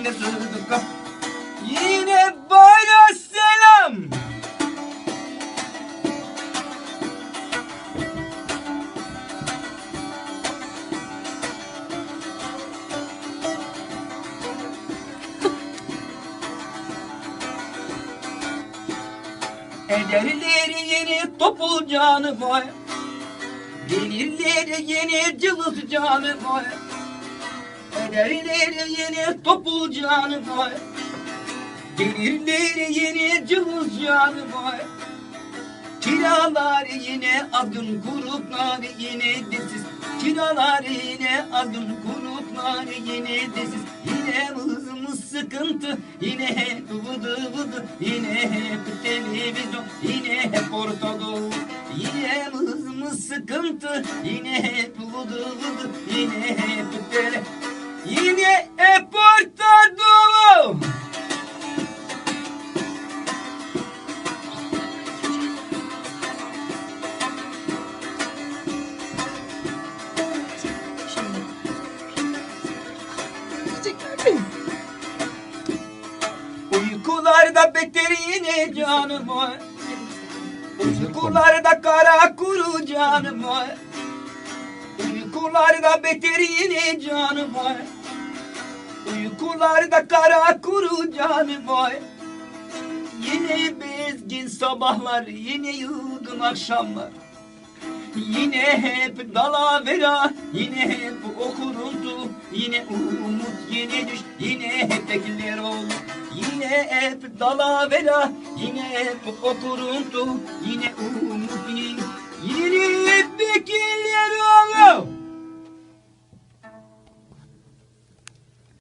yine sıdıka Yine bayrağı selam. Ederler yeni topul canı var Gelirler yeni cılız canı var Ederler yeni topul canı var. Gelirler yeni cılız canı var. Kiralar yine adın gruplar yine desiz. Kiralar yine adın gruplar yine desiz. Yine hızımız sıkıntı yine hep vıdı vıdı. Yine hep televizyon yine hep Orta Doğu Yine hızımız sıkıntı yine hep vıdı vıdı. Yine hep tele Yine hep Orta Doğu Uykularda beter yine canım var. Uykularda kara kuru canım var Uykularda beter yine canım var. Uykularda kara kuru canım var. Yine bezgin sabahlar Yine yılgın akşamlar. Yine hep dalavera, yine hep okuruntu, yine umut, yine düş, yine hep bekler olur. Yine hep dalavera, yine hep okuruntu, yine umut, yine,